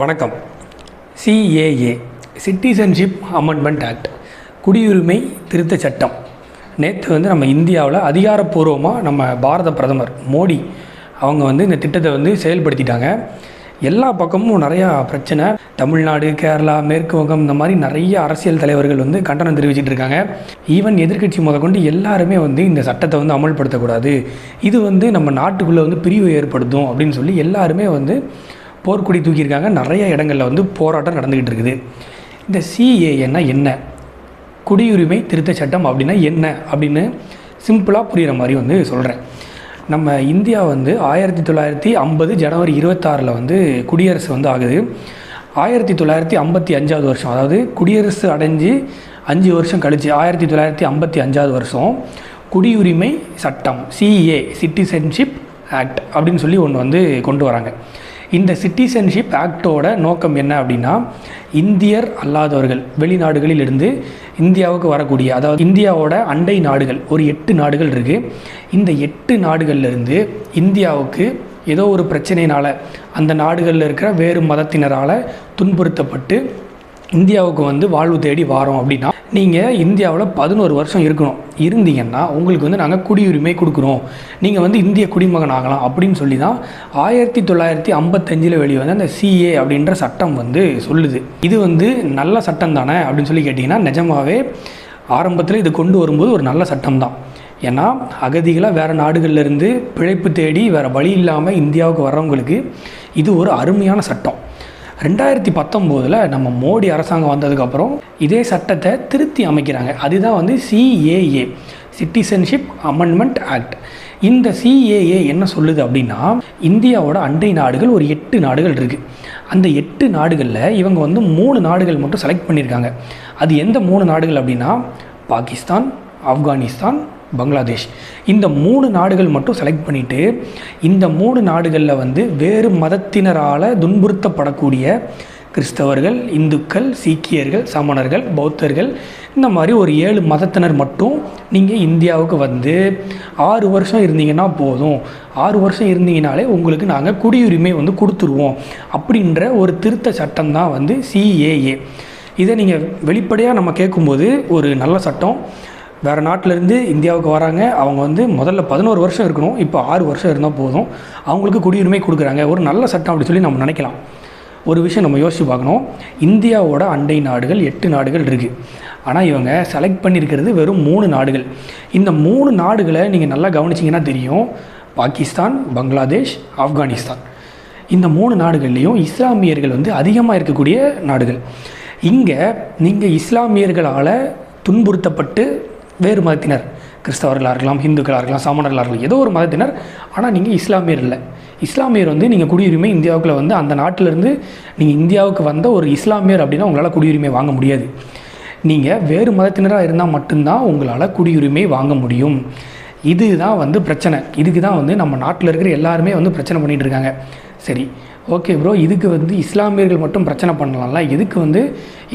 வணக்கம். CAA citizenship amendment act குடியுரிமை திருத்த சட்டம். நேற்று வந்து நம்ம இந்தியாவில் அதிகாரப்பூர்வமாக நம்ம பாரத பிரதமர் மோடி அவங்க வந்து இந்த திட்டத்தை வந்து செயல்படுத்திட்டாங்க. எல்லா பக்கமும் நிறையா பிரச்சனை. தமிழ்நாடு கேரளா மேற்கு வங்கம் இந்த மாதிரி நிறைய அரசியல் தலைவர்கள் வந்து கண்டனம் தெரிவிச்சிட்டு இருக்காங்க. ஈவன் எதிர்க்கட்சி முதற்கொண்டு எல்லாருமே வந்து இந்த சட்டத்தை வந்து அமல்படுத்தக்கூடாது. இது வந்து நம்ம நாட்டுக்குள்ளே வந்து பிரிவு ஏற்படுத்தும் அப்படின்னு சொல்லி எல்லாருமே வந்து போர்க்குடி தூக்கியிருக்காங்க. நிறைய இடங்களில் வந்து போராட்டம் நடந்துக்கிட்டு இருக்குது இந்த சிஏஏன்னா என்ன? குடியுரிமை திருத்த சட்டம் அப்படின்னா என்ன? அப்படின்னு சிம்பிளாக புரிகிற மாதிரி வந்து சொல்கிறேன் நம்ம இந்தியா வந்து ஆயிரத்தி தொள்ளாயிரத்தி ஐம்பது ஜனவரி இருபத்தாறில் வந்து குடியரசு வந்து ஆகுது. ஆயிரத்தி தொள்ளாயிரத்தி ஐம்பத்தி அஞ்சாவது வருஷம் அதாவது குடியரசு அடைஞ்சு அஞ்சு வருஷம் கழிச்சு ஆயிரத்தி தொள்ளாயிரத்தி ஐம்பத்தி அஞ்சாவது வருஷம் குடியுரிமை சட்டம் சிஏ சிட்டிசன்ஷிப் ஆக்ட் அப்படின்னு சொல்லி ஒன்று வந்து கொண்டு வராங்க. இந்த சிட்டிசன்ஷிப் ஆக்டோட நோக்கம் என்ன அப்படின்னா இந்தியர் அல்லாதவர்கள் வெளிநாடுகளில் இருந்து இந்தியாவுக்கு வரக்கூடிய அதாவது இந்தியாவோட அண்டை நாடுகள் ஒரு எட்டு நாடுகள் இருக்குது இந்த எட்டு நாடுகள்லேருந்து இந்தியாவுக்கு ஏதோ ஒரு பிரச்சனையினால் அந்த நாடுகளில் இருக்கிற வேறு மதத்தினரால் துன்புறுத்தப்பட்டு இந்தியாவுக்கு வந்து வாழ்வு தேடி வாரோம் அப்படின்னா நீங்கள் இந்தியாவில் பதினோரு வருஷம் இருக்கணும். இருந்தீங்கன்னா உங்களுக்கு வந்து நாங்கள் குடியுரிமை கொடுக்குறோம். நீங்கள் வந்து இந்திய குடிமகன் ஆகலாம் அப்படின்னு சொல்லி தான் ஆயிரத்தி தொள்ளாயிரத்தி ஐம்பத்தஞ்சில் வெளிவந்த அந்த சிஏ அப்படின்ற சட்டம் வந்து சொல்லுது. இது வந்து நல்ல சட்டம் தானே அப்படின்னு சொல்லி கேட்டிங்கன்னா நிஜமாவே ஆரம்பத்தில் இது கொண்டு வரும்போது ஒரு நல்ல சட்டம் தான். ஏன்னா அகதிகளாக வேறு நாடுகள்லேருந்து பிழைப்பு தேடி வேறு வழி இல்லாமல் இந்தியாவுக்கு வர்றவங்களுக்கு இது ஒரு அருமையான சட்டம். ரெண்டாயிரத்தி பத்தொம்போதில் நம்ம மோடி அரசாங்கம் வந்ததுக்கப்புறம் இதே சட்டத்தை திருத்தி அமைக்கிறாங்க. அதுதான் வந்து சிஏஏ சிட்டிசன்ஷிப் அமெண்ட்மெண்ட் ஆக்ட் இந்த சிஏஏ என்ன சொல்லுது அப்படின்னா இந்தியாவோட அண்டை நாடுகள் ஒரு எட்டு நாடுகள் இருக்குது அந்த எட்டு நாடுகளில் இவங்க வந்து மூணு நாடுகள் மட்டும் செலக்ட் பண்ணியிருக்காங்க அது எந்த மூணு நாடுகள் அப்படின்னா பாகிஸ்தான் ஆப்கானிஸ்தான் பங்களாதேஷ். இந்த மூணு நாடுகள் மட்டும் செலக்ட் பண்ணிவிட்டு இந்த மூணு நாடுகளில் வந்து வேறு மதத்தினரால் துன்புறுத்தப்படக்கூடிய கிறிஸ்தவர்கள் இந்துக்கள் சீக்கியர்கள் சமணர்கள் பௌத்தர்கள் இந்த மாதிரி ஒரு ஏழு மதத்தினர் மட்டும் நீங்கள் இந்தியாவுக்கு வந்து ஆறு வருஷம் இருந்தீங்கன்னா போதும். ஆறு வருஷம் இருந்தீங்கனாலே உங்களுக்கு நாங்கள் குடியுரிமை வந்து கொடுத்துருவோம் அப்படின்ற ஒரு திருத்த சட்டம் தான் வந்து சிஏஏ இதை நீங்கள் வெளிப்படையாக நம்ம கேட்கும்போது ஒரு நல்ல சட்டம். வேறு நாட்டிலேருந்து இந்தியாவுக்கு வராங்க. அவங்க வந்து முதல்ல பதினோரு வருஷம் இருக்கணும். இப்போ ஆறு வருஷம் இருந்தால் போதும். அவங்களுக்கு குடியுரிமை கொடுக்குறாங்க. ஒரு நல்ல சட்டம் அப்படி சொல்லி நம்ம நினைக்கலாம். ஒரு விஷயம் நம்ம யோசித்து பார்க்கணும். இந்தியாவோட அண்டை நாடுகள் எட்டு நாடுகள் இருக்குது ஆனால் இவங்க செலக்ட் பண்ணியிருக்கிறது வெறும் மூணு நாடுகள். இந்த மூணு நாடுகளை நீங்கள் நல்லா கவனிச்சிங்கன்னா தெரியும். பாகிஸ்தான் பங்களாதேஷ் ஆப்கானிஸ்தான். இந்த மூணு நாடுகள்லேயும் இஸ்லாமியர்கள் வந்து அதிகமாக இருக்கக்கூடிய நாடுகள். இங்கே நீங்கள் இஸ்லாமியர்களால் துன்புறுத்தப்பட்டு வேறு மதத்தினர். கிறிஸ்தவர்களாக இருக்கலாம் ஹிந்துக்களாக இருக்கலாம் சாமணர்களாக இருக்கலாம் ஏதோ ஒரு மதத்தினர். ஆனால் நீங்கள் இஸ்லாமியர் இல்லை. இஸ்லாமியர் வந்து நீங்கள் குடியுரிமை இந்தியாவுக்குள்ளே வந்து அந்த நாட்டிலேருந்து நீங்கள் இந்தியாவுக்கு வந்த ஒரு இஸ்லாமியர் அப்படின்னா உங்களால் குடியுரிமை வாங்க முடியாது. நீங்கள் வேறு மதத்தினராக இருந்தால் மட்டும்தான் உங்களால் குடியுரிமை வாங்க முடியும். இதுதான் வந்து பிரச்சனை. இதுக்கு தான் வந்து நம்ம நாட்டில் இருக்கிற எல்லாருமே வந்து பிரச்சனை பண்ணிகிட்டு இருக்காங்க. சரி ஓகே ப்ரோ இதுக்கு வந்து இஸ்லாமியர்கள் மட்டும் பிரச்சனை பண்ணலாம்ல? எதுக்கு வந்து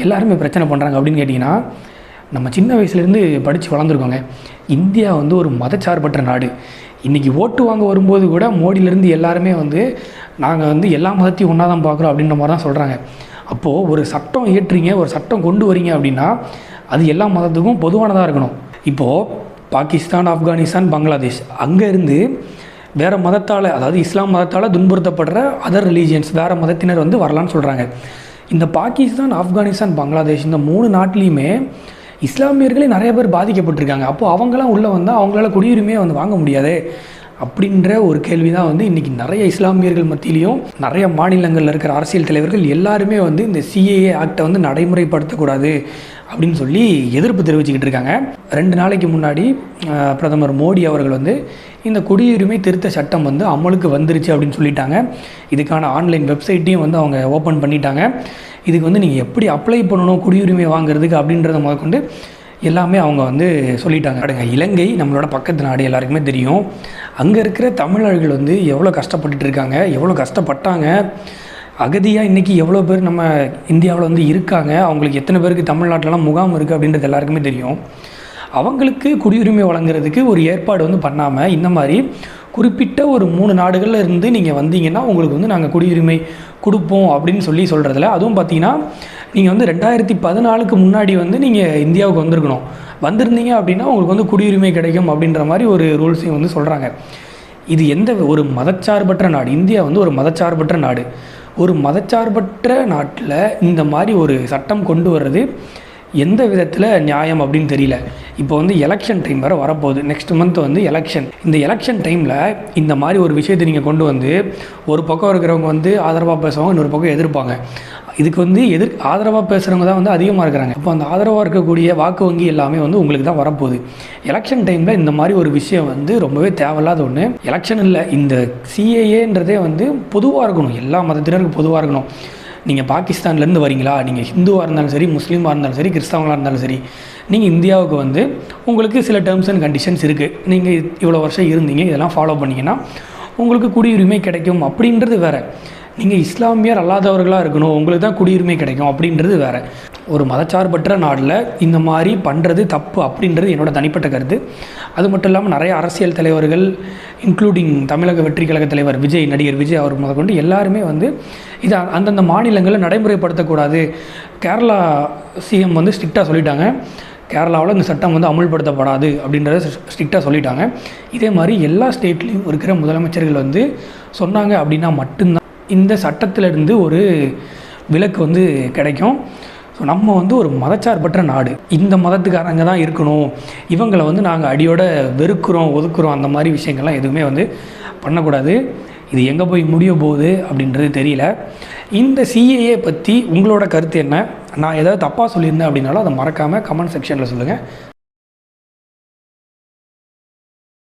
எல்லாருமே பிரச்சனை பண்ணுறாங்க அப்படின்னு கேட்டிங்கன்னா நம்ம சின்ன வயசுலேருந்து படித்து வளர்ந்துருக்கோங்க. இந்தியா வந்து ஒரு மதச்சார்பற்ற நாடு. இன்றைக்கி ஓட்டு வாங்க வரும்போது கூட மோடியிலேருந்து எல்லாருமே வந்து நாங்கள் வந்து எல்லா மதத்தையும் ஒன்றா தான் பார்க்குறோம் அப்படின்ற மாதிரி தான் சொல்கிறாங்க அப்போது ஒரு சட்டம் இயற்றுறீங்க ஒரு சட்டம் கொண்டு வரீங்க அப்படின்னா அது எல்லா மதத்துக்கும் பொதுவானதாக இருக்கணும். இப்போது பாகிஸ்தான் ஆப்கானிஸ்தான் பங்களாதேஷ் அங்கேருந்து வேறு மதத்தால் அதாவது இஸ்லாம் மதத்தால் துன்புறுத்தப்படுற அதர் ரிலீஜியன்ஸ் வேறு மதத்தினர் வந்து வரலான்னு சொல்கிறாங்க இந்த பாகிஸ்தான் ஆப்கானிஸ்தான் பங்களாதேஷ் இந்த மூணு நாட்டிலையுமே இஸ்லாமியர்களே நிறைய பேர் பாதிக்கப்பட்டிருக்காங்க. அப்போது அவங்களாம் உள்ளே வந்தால் அவங்களால குடியுரிமையை வந்து வாங்க முடியாது? அப்படின்ற ஒரு கேள்வி தான் வந்து இன்றைக்கி நிறைய இஸ்லாமியர்கள் மத்தியிலையும் நிறைய மாநிலங்களில் இருக்கிற அரசியல் தலைவர்கள் எல்லாருமே வந்து இந்த சிஏஏ ஆக்டை வந்து நடைமுறைப்படுத்தக்கூடாது. அப்படின்னு சொல்லி எதிர்ப்பு தெரிவிச்சுக்கிட்டு இருக்காங்க. ரெண்டு நாளைக்கு முன்னாடி பிரதமர் மோடி அவர்கள் வந்து இந்த குடியுரிமை திருத்த சட்டம் வந்து அமலுக்கு வந்துருச்சு அப்படின்னு சொல்லிட்டாங்க. இதுக்கான ஆன்லைன் வெப்சைட்டையும் வந்து அவங்க ஓப்பன் பண்ணிட்டாங்க. இதுக்கு வந்து நீங்கள் எப்படி அப்ளை பண்ணணும் குடியுரிமை வாங்குறதுக்கு அப்படின்றத முதற்கொண்டு எல்லாமே அவங்க வந்து சொல்லிட்டாங்க. அடுங்க இலங்கை நம்மளோட பக்கத்து நாடு எல்லாருக்குமே தெரியும். அங்கே இருக்கிற தமிழர்கள் வந்து எவ்வளோ கஷ்டப்பட்டுட்டு இருக்காங்க எவ்வளோ கஷ்டப்பட்டாங்க. அகதியாக இன்றைக்கி எவ்வளோ பேர் நம்ம இந்தியாவில் வந்து இருக்காங்க? அவங்களுக்கு எத்தனை பேருக்கு தமிழ்நாட்டிலலாம் முகாம் இருக்குது அப்படின்றது எல்லாருக்குமே தெரியும். அவங்களுக்கு குடியுரிமை வழங்குறதுக்கு ஒரு ஏற்பாடு வந்து பண்ணாமல் இந்த மாதிரி குறிப்பிட்ட ஒரு மூணு நாடுகளில் இருந்து நீங்கள் வந்தீங்கன்னா உங்களுக்கு வந்து நாங்கள் குடியுரிமை கொடுப்போம் அப்படின்னு சொல்லி சொல்கிறதுல அதுவும் பார்த்தீங்கன்னா நீங்கள் வந்து ரெண்டாயிரத்தி பதினாலுக்கு முன்னாடி வந்து நீங்கள் இந்தியாவுக்கு வந்திருக்கணும். வந்திருந்தீங்க அப்படின்னா உங்களுக்கு வந்து குடியுரிமை கிடைக்கும் அப்படின்ற மாதிரி ஒரு ரூல்ஸையும் வந்து சொல்கிறாங்க இது எந்த ஒரு மதச்சார்பற்ற நாடு? இந்தியா வந்து ஒரு மதச்சார்பற்ற நாடு. ஒரு மதச்சார்பற்ற நாட்டில் இந்த மாதிரி ஒரு சட்டம் கொண்டு வர்றது எந்த விதத்தில் நியாயம் அப்படின்னு தெரியல. இப்போ வந்து எலெக்ஷன் டைம் வேறு வரப்போகுது. நெக்ஸ்ட் மந்த் வந்து எலெக்ஷன் இந்த எலெக்ஷன் டைமில் இந்த மாதிரி ஒரு விஷயத்தை நீங்கள் கொண்டு வந்து ஒரு பக்கம் இருக்கிறவங்க வந்து ஆதரவாக பேசுவாங்க இன்னொரு பக்கம் எதிர்ப்பாங்க. இதுக்கு வந்து எதிர் ஆதரவாக பேசுகிறவங்க தான் வந்து அதிகமாக இருக்கிறாங்க. இப்போ அந்த ஆதரவாக இருக்கக்கூடிய வாக்கு வங்கி எல்லாமே வந்து உங்களுக்கு தான் வரப்போகுது. எலெக்ஷன் டைமில் இந்த மாதிரி ஒரு விஷயம் வந்து ரொம்பவே தேவையில்லாத ஒன்று எலெக்ஷன் இல்லை இந்த சிஏஏன்றதே வந்து பொதுவாக இருக்கணும். எல்லா மதத்தினருக்கும் பொதுவாக இருக்கணும். நீங்கள் பாகிஸ்தான்லேருந்து வரீங்களா? நீங்கள் ஹிந்துவாக இருந்தாலும் சரி முஸ்லீமாக இருந்தாலும் சரி கிறிஸ்தவங்களாக இருந்தாலும் சரி நீங்கள் இந்தியாவுக்கு வந்து உங்களுக்கு சில டேர்ம்ஸ் அண்ட் கண்டிஷன்ஸ் இருக்குது நீங்கள் இவ்வளோ வருஷம் இருந்தீங்க இதெல்லாம் ஃபாலோ பண்ணிங்கன்னா உங்களுக்கு குடியுரிமை கிடைக்கும் அப்படின்றது வேறு. நீங்கள் இஸ்லாமியர் அல்லாதவர்களாக இருக்கணும் உங்களுக்கு தான் குடியுரிமை கிடைக்கும் அப்படின்றது வேறு. ஒரு மதச்சார்பற்ற நாட்டில் இந்த மாதிரி பண்ணுறது தப்பு அப்படின்றது என்னோட தனிப்பட்ட கருத்து. அது மட்டும் இல்லாமல் நிறைய அரசியல் தலைவர்கள் இன்க்ளூடிங் தமிழக வெற்றி கழக தலைவர் விஜய் நடிகர் விஜய் அவர் முதற்கொண்டு எல்லாருமே வந்து இதை அந்தந்த மாநிலங்களில் நடைமுறைப்படுத்தக்கூடாது. கேரளா சிஎம் வந்து ஸ்ட்ரிக்டாக சொல்லிட்டாங்க. கேரளாவில் இந்த சட்டம் வந்து அமுல்படுத்தப்படாது அப்படின்றத ஸ்ட்ரிக்டாக சொல்லிட்டாங்க. இதே மாதிரி எல்லா ஸ்டேட்லேயும் இருக்கிற முதலமைச்சர்கள் வந்து சொன்னாங்க அப்படின்னா மட்டும்தான் இந்த சட்டத்திலிருந்து ஒரு விலக்கு வந்து கிடைக்கும். ஸோ நம்ம வந்து ஒரு மதச்சார்பற்ற நாடு. இந்த மதத்துக்காரங்க தான் இருக்கணும். இவங்களை வந்து நாங்கள் அடியோட வெறுக்கிறோம் ஒதுக்குறோம் அந்த மாதிரி விஷயங்கள்லாம் எதுவுமே வந்து பண்ணக்கூடாது. இது எங்கே போய் முடிய போகுது அப்படின்றது தெரியல. இந்த சிஏஏ பற்றி உங்களோட கருத்து என்ன? நான் ஏதாவது தப்பாக சொல்லியிருந்தேன் அப்படின்னாலும் அதை மறக்காமல் கமெண்ட் செக்ஷனில் சொல்லுங்கள்